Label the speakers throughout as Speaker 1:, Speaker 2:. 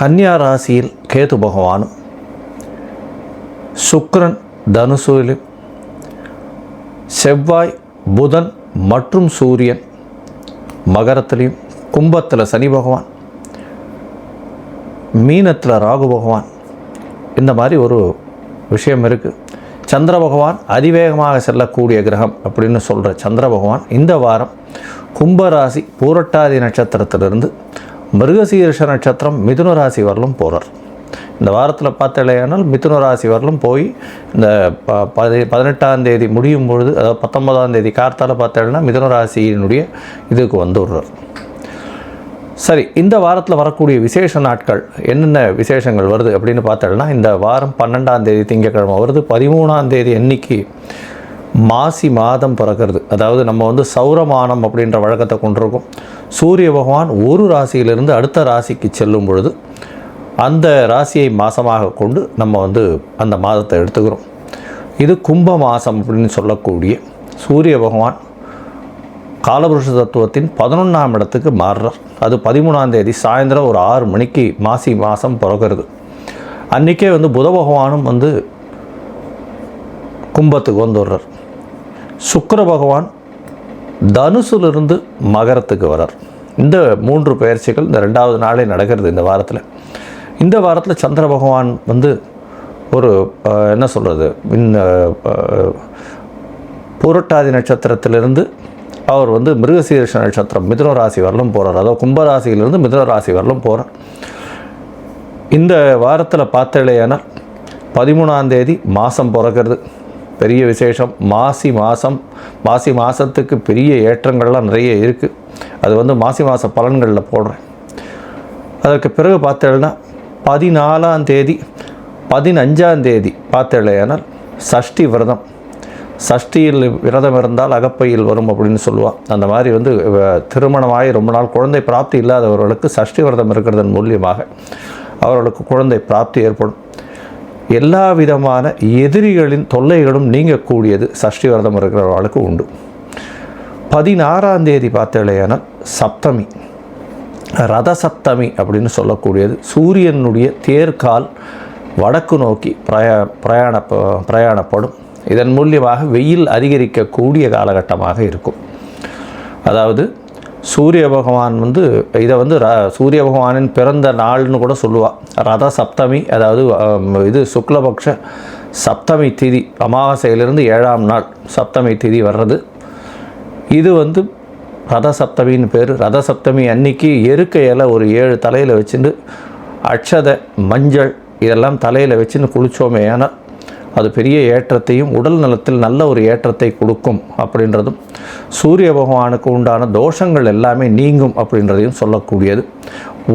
Speaker 1: கன்னியா ராசியில் கேது பகவானும் சுக்ரன் தனுசூலும் செவ்வாய் புதன் மற்றும் சூரியன் மகரத்திலையும் கும்பத்தில் சனி பகவான் மீனத்தில் ராகு பகவான். இந்த மாதிரி ஒரு விஷயம் இருக்குது சந்திர பகவான் அதிவேகமாக செல்லக்கூடிய கிரகம் அப்படின்னு சொல்கிற சந்திர பகவான் இந்த வாரம் கும்பராசி பூரட்டாதி நட்சத்திரத்திலிருந்து மிருகசீரிஷ நட்சத்திரம் மிதுன ராசி வரலும் போகிறார் இந்த வாரத்தில் பார்த்தலையானால் மிதுன ராசி வரலும் போய் இந்த ப பதி பதினெட்டாம் தேதி முடியும் பொழுது அதாவது பத்தொன்பதாம் தேதி கார்த்தால பார்த்தேன்னா மிதுன ராசியினுடைய இதுக்கு வந்துடுறார் சரி இந்த வாரத்தில் வரக்கூடிய விசேஷ நாட்கள் என்னென்ன விசேஷங்கள் வருது அப்படின்னு பார்த்தோம்னா இந்த வாரம் பன்னெண்டாம் தேதி திங்கக்கிழமை வருது. பதிமூணாம் தேதி அன்னைக்கு மாசி மாதம் பிறக்கிறது. அதாவது நம்ம வந்து சௌரமானம் அப்படின்ற வழக்கத்தை கொண்டிருக்கோம். சூரிய பகவான் ஒரு ராசியிலிருந்து அடுத்த ராசிக்கு செல்லும் பொழுது அந்த ராசியை மாதமாக கொண்டு நம்ம வந்து அந்த மாதத்தை எடுத்துக்கிறோம். இது கும்ப மாதம் அப்படின்னு சொல்லக்கூடிய சூரிய பகவான் காலபுருஷ தத்துவத்தின் பதினொன்றாம் இடத்துக்கு மாறுறார். அது பதிமூணாம் தேதி சாயந்தரம் ஒரு ஆறு மணிக்கு மாசி மாதம் பிறக்கிறது. அன்றைக்கே வந்து புத பகவானும் வந்து கும்பத்துக்கு வந்துடுறார். சுக்கர பகவான் தனுசுலிருந்து மகரத்துக்கு வரார். இந்த மூன்று பயிற்சிகள் இந்த ரெண்டாவது நாளே நடக்கிறது இந்த வாரத்தில். இந்த வாரத்தில் சந்திர பகவான் வந்து ஒரு என்ன சொல்கிறது இந்த புரட்டாதி நட்சத்திரத்திலிருந்து அவர் வந்து மிருகசீரிஷ நட்சத்திரம் மிதுன ராசி வரலும் போகிறார் அதாவது கும்பராசியிலிருந்து மிதுன ராசி வரலும் போகிறார் இந்த வாரத்தில் பார்த்தலையானால் பதிமூணாம் தேதி மாதம் பிறக்கிறது. பெரிய விசேஷம். மாசி மாதம் மாசி மாதத்துக்கு பெரிய ஏற்றங்கள்லாம் நிறைய இருக்குது அது வந்து மாசி மாத பலன்களில் போடுறேன். அதற்கு பிறகு பார்த்தேன்னா பதினாலாம் தேதி பதினஞ்சாம் தேதி பார்த்தேனால் சஷ்டி விரதம். சஷ்டியில் விரதம் இருந்தால் அகப்பையில் வரும் அப்படின்னு சொல்லுவாள் அந்த மாதிரி வந்து திருமணமாகி ரொம்ப நாள் குழந்தை பிராப்தி இல்லாதவர்களுக்கு சஷ்டி விரதம் இருக்கிறதன் மூலியமாக அவர்களுக்கு குழந்தை பிராப்தி ஏற்படும். எல்லா விதமான எதிரிகளின் தொல்லைகளும் நீங்கக்கூடியது சஷ்டி விரதம் இருக்கிறவர்களுக்கு உண்டு. பதினாறாம் தேதி பார்த்தேனால் சப்தமி ரத சப்தமி அப்படின்னு சொல்லக்கூடியது. சூரியனுடைய தேர்கால் வடக்கு நோக்கி பிரயா பிரயாண பிரயாணப்படும். இதன் மூலியமாக வெயில் அதிகரிக்கக்கூடிய காலகட்டமாக இருக்கும். அதாவது சூரிய பகவான் வந்து இதை வந்து ர சூரிய பகவானின் பிறந்த நாள்னு கூட சொல்லுவாள் ரத சப்தமி அதாவது இது சுக்லபக்ஷ சப்தமி திதி அமாவாசையிலிருந்து ஏழாம் நாள் சப்தமி திதி வர்றது. இது வந்து ரத சப்தமின்னு பேர். ரத சப்தமி அன்னைக்கு எருக்க இலை ஒரு ஏழு தலையில் வச்சுட்டு அட்சதை மஞ்சள் இதெல்லாம் தலையில் வச்சுன்னு குளித்தோமே ஆனால் அது பெரிய ஏற்றத்தையும் உடல் நலத்தில் நல்ல ஒரு ஏற்றத்தை கொடுக்கும் அப்படின்றதும் சூரிய பகவானுக்கு உண்டான தோஷங்கள் எல்லாமே நீங்கும் அப்படின்றதையும் சொல்லக்கூடியது.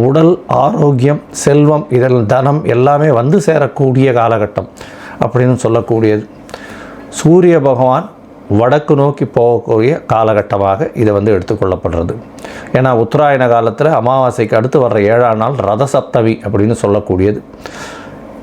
Speaker 1: உடல் ஆரோக்கியம் செல்வம் இதில் தனம் எல்லாமே வந்து சேரக்கூடிய காலகட்டம் அப்படின்னு சொல்லக்கூடியது. சூரிய பகவான் வடக்கு நோக்கி போகக்கூடிய காலகட்டமாக இதை வந்து எடுத்துக்கொள்ளப்படுறது ஏன்னா உத்தராயண காலத்தில் அமாவாசைக்கு அடுத்து வர்ற ஏழாம் நாள் ரதசப்தவி அப்படின்னு சொல்லக்கூடியது.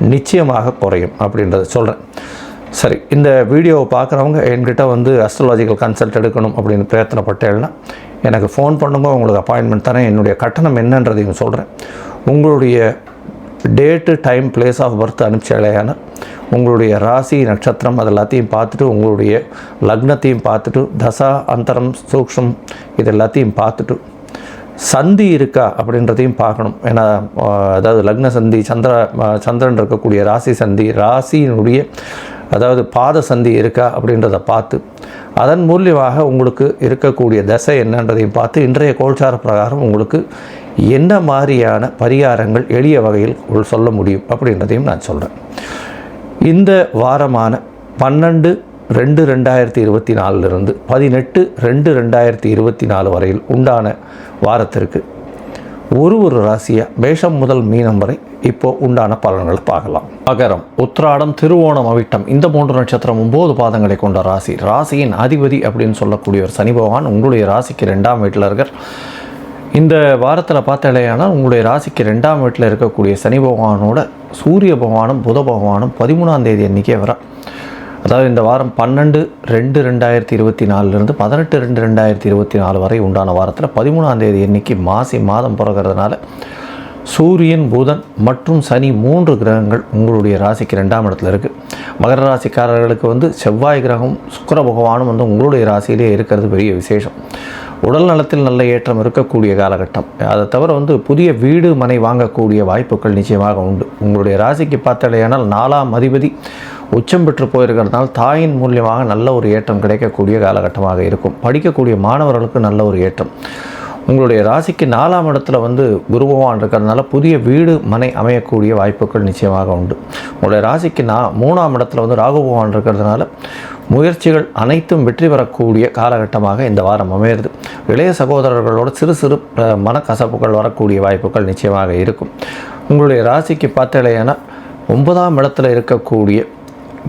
Speaker 1: நிச்சயமாக குறையும் அப்படின்றத சொல்கிறேன் சரி இந்த வீடியோவை பார்க்குறவங்க என்கிட்ட வந்து அஸ்ட்ராலஜிக்கல் கன்சல்ட் எடுக்கணும் அப்படின்னு பிரயத்தனப்பட்டேன்னா எனக்கு ஃபோன் பண்ணுங்க உங்களுக்கு அப்பாயின்மெண்ட் தரேன். என்னுடைய கட்டணம் என்னன்றதையும் சொல்கிறேன் உங்களுடைய date time place of birth அனுப்பிச்சாலேயான உங்களுடைய ராசி நட்சத்திரம் அது எல்லாத்தையும் பார்த்துட்டு உங்களுடைய லக்னத்தையும் பார்த்துட்டு தசா அந்தரம் சூக்ஷம் இது எல்லாத்தையும் பார்த்துட்டு சந்தி இருக்கா அப்படின்றதையும் பார்க்கணும். ஏன்னா அதாவது லக்ன சந்தி சந்திர சந்திரன் இருக்கக்கூடிய ராசி சந்தி ராசியினுடைய அதாவது பாத சந்தி இருக்கா அப்படின்றத பார்த்து அதன் மூலியமாக உங்களுக்கு இருக்கக்கூடிய தசை என்னன்றதையும் பார்த்து இன்றைய கோல்சார பிரகாரம் உங்களுக்கு என்ன மாதிரியான பரிகாரங்கள் எளிய வகையில் உள் சொல்ல முடியும் அப்படின்றதையும் நான் சொல்கிறேன் இந்த வாரமான பன்னெண்டு ரெண்டு ரெண்டாயிரத்தி இருபத்தி நாலுலேருந்து பதினெட்டு ரெண்டு ரெண்டாயிரத்தி இருபத்தி நாலு வரையில் உண்டான வாரத்திற்கு ஒரு ஒரு ராசியாக மேஷம் முதல் மீனம் வரை இப்போ உண்டான பலன்களை பார்க்கலாம். மகரம் உத்ராடம் திருவோணம் அவிட்டம் இந்த மூன்று நட்சத்திரம் ஒம்பது பாதங்களை கொண்ட ராசி. ராசியின் அதிபதி அப்படின்னு சொல்லக்கூடிய ஒரு சனி பகவான் உங்களுடைய ராசிக்கு ரெண்டாம் வீட்டில் இருக்கிற இந்த வாரத்தில் பார்த்தாலேயானால் உங்களுடைய ராசிக்கு ரெண்டாம் வீட்டில் இருக்கக்கூடிய சனி பகவானோட சூரிய பகவானும் புத பகவானும் பதிமூணாம் தேதி அன்றைக்கே வர அதாவது இந்த வாரம் பன்னெண்டு ரெண்டு ரெண்டாயிரத்தி இருபத்தி நாலுலேருந்து பதினெட்டு ரெண்டு ரெண்டாயிரத்தி இருபத்தி நாலு வரை உண்டான வாரத்தில் பதிமூணாம் தேதி எண்ணிக்கை மாசி மாதம் பிறகுறதுனால சூரியன் புதன் மற்றும் சனி மூன்று கிரகங்கள் உங்களுடைய ராசிக்கு ரெண்டாம் இடத்துல இருக்குது மகர ராசிக்காரர்களுக்கு வந்து செவ்வாய் கிரகம் சுக்கர பகவானும் வந்து உங்களுடைய ராசியிலே இருக்கிறது பெரிய விசேஷம். உடல் நலத்தில் நல்ல ஏற்றம் இருக்கக்கூடிய காலகட்டம். அதை தவிர வந்து புதிய வீடு மனை வாங்கக்கூடிய வாய்ப்புகள் நிச்சயமாக உண்டு. உங்களுடைய ராசிக்கு பார்த்தாலேயானால் நாலாம் அதிபதி உச்சம் பெற்று போயிருக்கிறதுனால தாயின் மூலியமாக நல்ல ஒரு ஏற்றம் கிடைக்கக்கூடிய காலகட்டமாக இருக்கும். படிக்கக்கூடிய மாணவர்களுக்கு நல்ல ஒரு ஏற்றம். உங்களுடைய ராசிக்கு நாலாம் இடத்துல வந்து குருபவான் இருக்கிறதுனால புதிய வீடு மனை அமையக்கூடிய வாய்ப்புகள் நிச்சயமாக உண்டு. உங்களுடைய ராசிக்கு நான் மூணாம் இடத்துல வந்து ராகுபவான் இருக்கிறதுனால முயற்சிகள் அனைத்தும் வெற்றி பெறக்கூடிய காலகட்டமாக இந்த வாரம் அமையிறது. இளைய சகோதரர்களோட சிறு சிறு மனக்கசப்புகள் வரக்கூடிய வாய்ப்புகள் நிச்சயமாக இருக்கும். உங்களுடைய ராசிக்கு பார்த்தலையான ஒன்பதாம் இடத்துல இருக்கக்கூடிய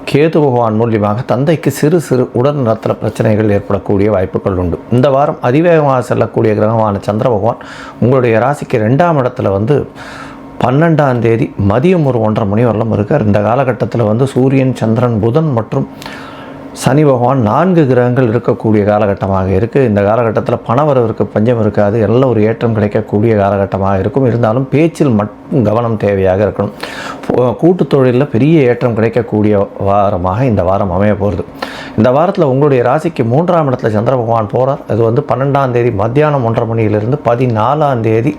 Speaker 1: கேது பகவான் மூலியமாக தந்தைக்கு சிறு சிறு உடல் நலத்தில் பிரச்சனைகள் ஏற்படக்கூடிய வாய்ப்புகள் உண்டு. இந்த வாரம் அதிவேகமாக செல்லக்கூடிய கிரகமான சந்திர பகவான் உங்களுடைய ராசிக்கு ரெண்டாம் இடத்துல வந்து பன்னெண்டாம் தேதி மதியம் ஒரு ஒன்றரை மணி வரலாம் இருக்கார். இந்த காலகட்டத்தில் வந்து சூரியன் சந்திரன் புதன் மற்றும் சனி பகவான் நான்கு கிரகங்கள் இருக்கக்கூடிய காலகட்டமாக இருக்குது இந்த காலகட்டத்தில் பணவரவிற்கு பஞ்சம் இருக்காது. எல்லாம் ஒரு ஏற்றம் கிடைக்கக்கூடிய காலகட்டமாக இருக்கும். இருந்தாலும் பேச்சில் மட்டும் கவனம் தேவையாக இருக்கணும். போ- கூட்டுத் தொழிலில் பெரிய ஏற்றம் கிடைக்கக்கூடிய வாரமாக இந்த வாரம் அமைய போகிறது இந்த வாரத்தில் உங்களுடைய ராசிக்கு மூன்றாம் இடத்துல சந்திர பகவான் போகிறார் அது வந்து பன்னெண்டாம் தேதி மத்தியானம் ஒன்றரை மணியிலிருந்து பதினாலாம் தேதி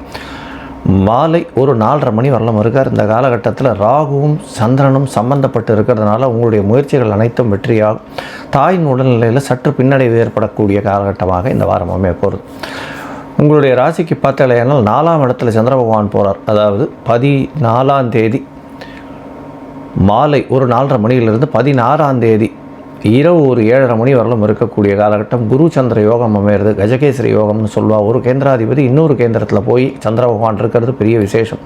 Speaker 1: மாலை ஒரு நாலரை மணி வரலாம். இருக்கார் இந்த காலகட்டத்தில் ராகுவும் சந்திரனும் சம்பந்தப்பட்டு இருக்கிறதுனால உங்களுடைய முயற்சிகள் அனைத்தும் வெற்றியாகும். தாயின் உடல்நிலையில் சற்று பின்னடைவு ஏற்படக்கூடிய காலகட்டமாக இந்த வாரம் அமைய போகிறது உங்களுடைய ராசிக்கு பார்த்தாலேனால் நாலாம் இடத்துல சந்திர பகவான் போகிறார் அதாவது பதினாலாம் தேதி மாலை ஒரு நாலரை மணியிலிருந்து பதினாறாம் தேதி இரவு ஒரு ஏழரை மணி வரலும் இருக்கக்கூடிய காலகட்டம் குரு சந்திர யோகம் அமையிறது கஜகேசரி யோகம்னு சொல்லுவா ஒரு கேந்திராதிபதி இன்னொரு கேந்திரத்தில் போய் சந்திர பகவான் இருக்கிறது பெரிய விசேஷம்.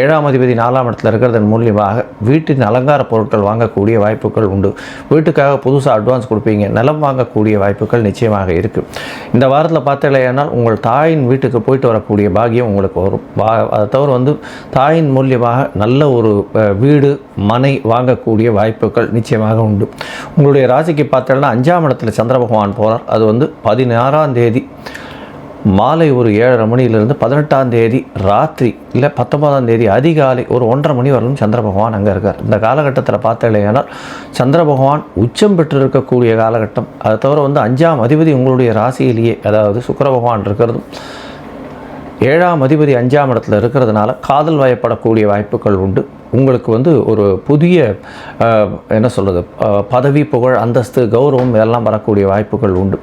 Speaker 1: ஏழாம் அதிபதி நாலாம் இடத்துல இருக்கிறதன் மூலியமாக வீட்டின் அலங்கார பொருட்கள் வாங்கக்கூடிய வாய்ப்புகள் உண்டு. வீட்டுக்காக புதுசாக அட்வான்ஸ் கொடுப்பீங்க. நிலம் வாங்கக்கூடிய வாய்ப்புகள் நிச்சயமாக இருக்குது இந்த வாரத்தில் பார்த்தலையானால் உங்கள் தாயின் வீட்டுக்கு போயிட்டு வரக்கூடிய பாகியம் உங்களுக்கு வரும். அதை தவிர வந்து தாயின் மூலியமாக நல்ல ஒரு வீடு மனை வாங்கக்கூடிய வாய்ப்புகள் நிச்சயமாக உண்டு. உங்களுடைய ராசிக்கு பார்த்தேன்னா அஞ்சாம் இடத்துல சந்திர பகவான் போகிறார் அது வந்து பதினாறாம் தேதி. மாலை ஒரு ஏழரை மணியிலிருந்து பதினெட்டாம் தேதி ராத்திரி இல்லை பத்தொன்பதாம் தேதி அதிகாலை ஒரு ஒன்றரை மணி வரலும் சந்திர பகவான் அங்கே இருக்கார். இந்த காலகட்டத்தில் பார்த்தலையானால் சந்திர பகவான் உச்சம் பெற்றிருக்கக்கூடிய காலகட்டம். அதை தவிர வந்து அஞ்சாம் அதிபதி உங்களுடைய ராசியிலேயே அதாவது சுக்கர பகவான் இருக்கிறதும் ஏழாம் அதிபதி அஞ்சாம் இடத்துல இருக்கிறதுனால காதல் வயப்படக்கூடிய வாய்ப்புகள் உண்டு. உங்களுக்கு வந்து ஒரு புதிய என்ன சொல்கிறது பதவி புகழ் அந்தஸ்து கௌரவம் இதெல்லாம் வரக்கூடிய வாய்ப்புகள் உண்டு.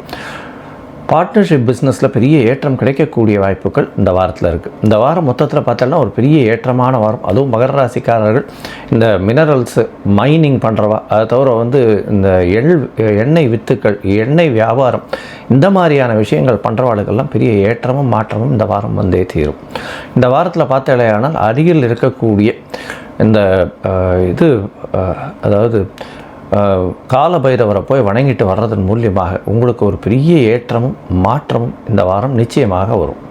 Speaker 1: பார்ட்னர்ஷிப் பிஸ்னஸில் பெரிய ஏற்றம் கிடைக்கக்கூடிய வாய்ப்புகள் இந்த வாரத்தில் இருக்குது இந்த வாரம் மொத்தத்தில் பார்த்தோம்னா ஒரு பெரிய ஏற்றமான வாரம். அதுவும் மகர ராசிக்காரர்கள் இந்த மினரல்ஸு மைனிங் பண்ணுறவா அதை தவிர வந்து இந்த எள் எண்ணெய் வித்துக்கள் எண்ணெய் வியாபாரம் இந்த மாதிரியான விஷயங்கள் பண்ணுறவாளுக்கெல்லாம் பெரிய ஏற்றமும் மாற்றமும் இந்த வாரம் வந்தே தீரும். இந்த வாரத்தில் பார்த்தாலேயானால் அருகில் இருக்கக்கூடிய இந்த இது அதாவது காலபைரவரை கால பைரவரை போய் வணங்கிட்டு வர்றதன் மூலியமாக உங்களுக்கு ஒரு பெரிய ஏற்றமும் மாற்றமும் இந்த வாரம் நிச்சயமாக வரும்.